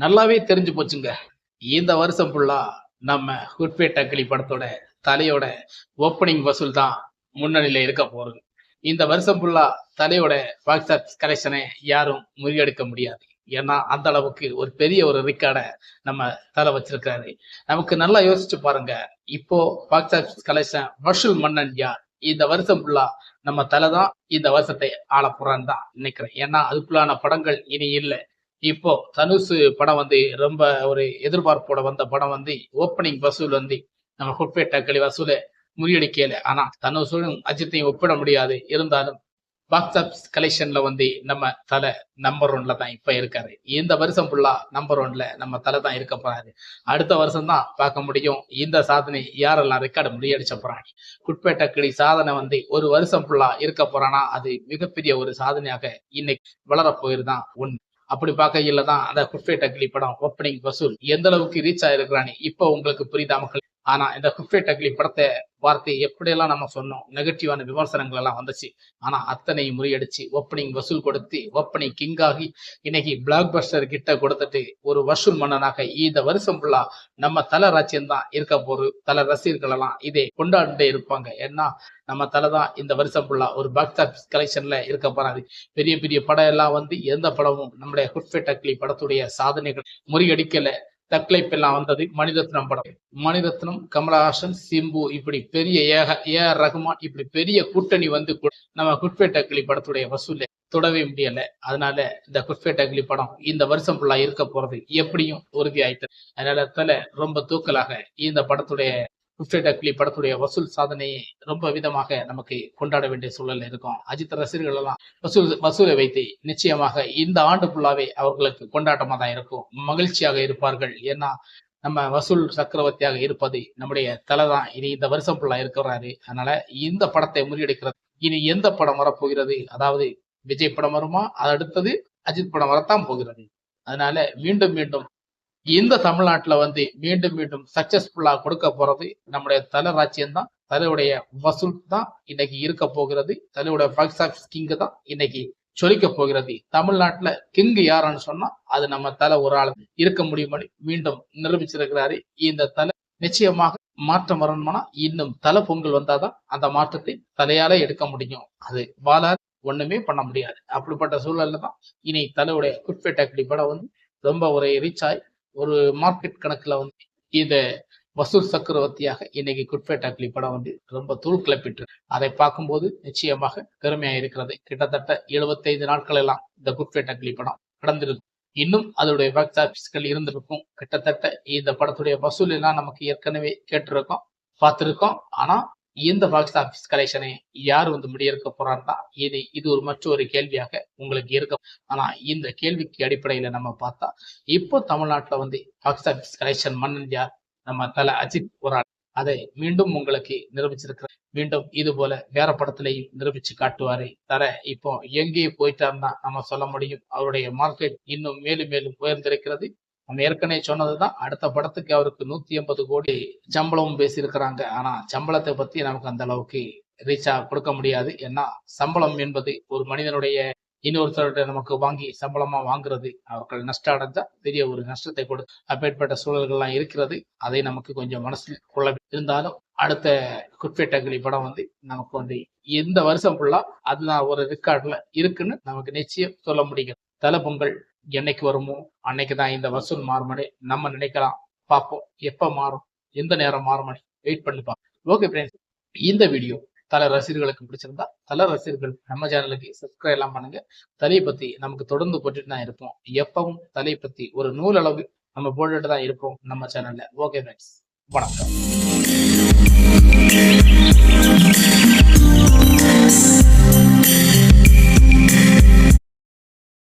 நல்லாவே தெரிஞ்சு போச்சுங்க. இந்த வருஷம் ஃபுல்லா நம்ம ஹுட்பேட் அக்கிலி படத்தோட தலையோட ஓப்பனிங் வசூல் தான் முன்னணியில இருக்க போறது இந்த வருஷம் ஃபுல்லா தலையோட பாக்ஸ் ஆஃபீஸ் கலெக்ஷனை யாரும் முறியெடுக்க முடியாது. ஏன்னா அந்த அளவுக்கு ஒரு பெரிய ஒரு ரெக்கார்டை நம்ம தலை வச்சிருக்காரு. நமக்கு நல்லா யோசிச்சு பாருங்க. இப்போ பாக்ஸ் ஆஃபீஸ் கலெக்ஷன் வசூல் மன்னன் யார்? இந்த வருஷம் ஃபுல்லா நம்ம தலை தான் இந்த வருஷத்தை ஆள போறான்னு தான் நினைக்கிறேன். ஏன்னா அதுக்குள்ளான படங்கள் இனி இல்லை. இப்போ தனுஷ் படம் வந்து ரொம்ப ஒரு எதிர்பார்ப்போட வந்த படம் வந்து ஓப்பனிங் வசூல் வந்து நம்ம ஹுட்பேட் டக்கலி வசூல முறியடிக்கல. ஆனா தனுஷும் அஜித்தையும் ஒப்பிட முடியாது. இருந்தாலும் பாக்ஸ் ஆஃபீஸ் கலெக்ஷன்ல வந்து நம்ம தலை நம்பர் ஒன்ல தான் இப்ப இருக்காரு. இந்த வருஷம் ஃபுல்லா நம்பர் ஒன்ல நம்ம தலை தான் இருக்க போறாரு. அடுத்த வருஷம் தான் பார்க்க முடியும். இந்த சாதனை யாரெல்லாம் ரெக்கார்டு முறியடிச்ச போறாங்க? குட்பேட் கிளி சாதனை வந்து ஒரு வருஷம் ஃபுல்லா இருக்க போறானா? அது மிகப்பெரிய ஒரு சாதனையாக இன்னைக்கு வளர போயிருதான் உண்மை அப்படி பார்க்கையில தான் அந்த குஃபே டக்லி படம் ஓப்பனிங் வசூல். எந்த அளவுக்கு ரீச் ஆயிருக்கிறானே இப்போ உங்களுக்கு புரியுதா மக்கள்? ஆனா இந்த குஃபே டக்லி படத்தை பார்த்து எப்படியெல்லாம் நம்ம சொன்னோம் நெகட்டிவான விமர்சனங்கள் எல்லாம் வந்துச்சு. ஆனா அத்தனை முறியடிச்சு ஓப்பனிங் வசூல் கொடுத்து ஓப்பனிங் கிங் ஆகி இன்னைக்கு பிளாக் பஸ்டர் கிட்ட கொடுத்துட்டு ஒரு வசூல் மன்னனாக இந்த வருஷம் ஃபுல்லா நம்ம தல ராஜ்யம் தான் இருக்க போது தல ரசிகர்கள் எல்லாம் இதை கொண்டாடிட்டே இருப்பாங்க. ஏன்னா நம்ம தலை தான் இந்த வருஷம் ஃபுல்லா ஒரு பாக்ஸ் ஆஃபீஸ் கலெக்ஷன்ல இருக்க போறாரு. பெரிய பெரிய படம் எல்லாம் வந்து எந்த படமும் நம்முடைய குட்ஃபே டக்லி படத்துடைய சாதனைகள் முறியடிக்கல. தக்லைப் எல்லாம் வந்தது மணிரத்னம் படம். மணிரத்னம் கமலஹாசன் சிம்பு இப்படி பெரிய ஏக ஏ ஆர் ரகுமான் இப்படி பெரிய கூட்டணி வந்து நம்ம குட்ஃபே அக்லி படத்துடைய வசூலை தொடவே முடியல. அதனால இந்த குட்ஃபே டக்லி படம் இந்த வருஷம் ஃபுல்லா இருக்க போறது எப்படியும் உறுதி ஆயிட்டு அதனால தலை ரொம்ப தூக்கலாக இந்த படத்துடைய குஃப்டே அக்லி படத்துடைய வசூல் சாதனையை ரொம்ப விதமாக நமக்கு கொண்டாட வேண்டிய சூழல் இருக்கும். அஜித் ரசிகர்கள் எல்லாம் வசூல் வசூலை வைத்து நிச்சயமாக இந்த ஆண்டு ஃபுல்லாவே அவர்களுக்கு கொண்டாட்டமா தான் இருக்கும். மகிழ்ச்சியாக இருப்பார்கள். ஏன்னா நம்ம வசூல் சக்கரவர்த்தியாக இருப்பது நம்முடைய தலை தான் இனி இந்த வருஷம் ஃபுல்லா இருக்கிறாரு. அதனால இந்த படத்தை முறியடிக்கிறது இனி எந்த படம் வரப்போகிறது? அதாவது விஜய் படம் வருமா? அது அடுத்தது அஜித் படம் வரத்தான் போகிறது. அதனால மீண்டும் மீண்டும் இந்த தமிழ்நாட்டில் வந்து மீண்டும் மீண்டும் சக்சஸ்ஃபுல்லாக கொடுக்க போறது நம்முடைய தலை ராஜ்யம் தான். தலையுடைய வசூல் தான் இன்னைக்கு இருக்க போகிறது. தலையுடைய பாக்ஸ் ஆஃபீஸ் கிங்கு தான் இன்னைக்கு சொலிக்க போகிறது. தமிழ்நாட்டுல கிங்கு யாருன்னு சொன்னா அது நம்ம தலை ஒரு ஆள் இருக்க முடியுமா மீண்டும் நிரூபிச்சிருக்கிறாரு. இந்த தலை நிச்சயமாக மாற்றம் வரணும்னா இன்னும் தலை பொங்கல் வந்தாதான் அந்த மாற்றத்தை தலையால எடுக்க முடியும். அது வாழாத ஒண்ணுமே பண்ண முடியாது. அப்படிப்பட்ட சூழல்ல தான் இனி தலையுடைய குட்பேட் படம் வந்து ரொம்ப ஒரு ரீச் ஆகி ஒரு மார்க்கெட் கணக்கில் வந்து இந்த வசூல் சக்கரவர்த்தியாக இன்னைக்கு குட்பேட் படம் வந்து ரொம்ப தூள் கிளப்பிட்டு அதை பார்க்கும்போது நிச்சயமாக பெருமையா இருக்கிறது. கிட்டத்தட்ட எழுபத்தைந்து நாட்கள் எல்லாம் இந்த குட்பேட் படம் கடந்திருக்கும் இன்னும் அதோடைய பாக்ஸ் ஆஃபீஸ்கள் இருந்திருக்கும். கிட்டத்தட்ட இந்த படத்துடைய வசூல் எல்லாம் நமக்கு ஏற்கனவே கேட்டிருக்கோம் பார்த்துருக்கோம். ஆனால் இந்த பாக்ஸ் ஆபீஸ் கலெக்ஷனை யார் வந்து முடியெடுக்க போறாருன்னா இது இது ஒரு மற்றொரு கேள்வியாக உங்களுக்கு இருக்கும். ஆனா இந்த கேள்விக்கு அடிப்படையில நம்ம பார்த்தா இப்போ தமிழ்நாட்டுல வந்து பாக்ஸ் ஆஃபீஸ் கலெக்ஷன் மன்னன் யார்? நம்ம தல அஜித் ஒரு அதை மீண்டும் உங்களுக்கு நிரூபிச்சிருக்கிற மீண்டும் இது போல வேற படத்திலையும் நிரூபிச்சு காட்டுவாரு. தர இப்போ எங்கேயும் போயிட்டாருன்னா நம்ம சொல்ல முடியும். அவருடைய மார்க்கெட் இன்னும் மேலும் மேலும் உயர்ந்திருக்கிறது. நம்ம ஏற்கனவே சொன்னதுதான். அடுத்த படத்துக்கு அவருக்கு நூத்தி எண்பது கோடி சம்பளமும் பேசியிருக்கிறாங்க. ஆனா சம்பளத்தை பத்தி நமக்கு அந்த அளவுக்கு ரீச்சா கொடுக்க முடியாது. ஏன்னா சம்பளம் என்பது ஒரு மனிதனுடைய இன்னொருத்தருடைய நமக்கு வாங்கி சம்பளமா வாங்குறது அவர்கள் நஷ்டம் அடைஞ்சா பெரிய ஒரு நஷ்டத்தை கொடு அப்பேற்பட்ட சூழல்கள்லாம் இருக்கிறது. அதை நமக்கு கொஞ்சம் மனசில் கொள்ள இருந்தாலும் அடுத்த குட்பேட்டகிளி படம் வந்து நமக்கு வந்து எந்த வருஷம் ஃபுல்லா அதுதான் ஒரு ரெக்கார்ட்ல இருக்குன்னு நமக்கு நிச்சயம் சொல்ல முடியும். தலை பொங்கல் என்னைக்கு வருமோ அன்னைக்கு தான் இந்த வசூல் மாறுமணி நம்ம நினைக்கலாம் பார்ப்போம் எப்போ மாறும் எந்த நேரம் மாறுமணி வெயிட் பண்ணி பார்ப்போம். ஓகே ஃப்ரெண்ட்ஸ் இந்த வீடியோ தல ரசிகர்களுக்கு பிடிச்சிருந்தா தல ரசிகர்கள் நம்ம சேனலுக்கு சப்ஸ்கிரைப் எல்லாம் பண்ணுங்க. தலையை பத்தி நமக்கு தொடர்ந்து போட்டுட்டு தான் இருப்போம். எப்பவும் தலையை பத்தி ஒரு நூல் அளவு நம்ம போட்டுட்டு தான் இருப்போம் நம்ம சேனல்ல ஓகே ஃப்ரெண்ட்ஸ் வணக்கம்.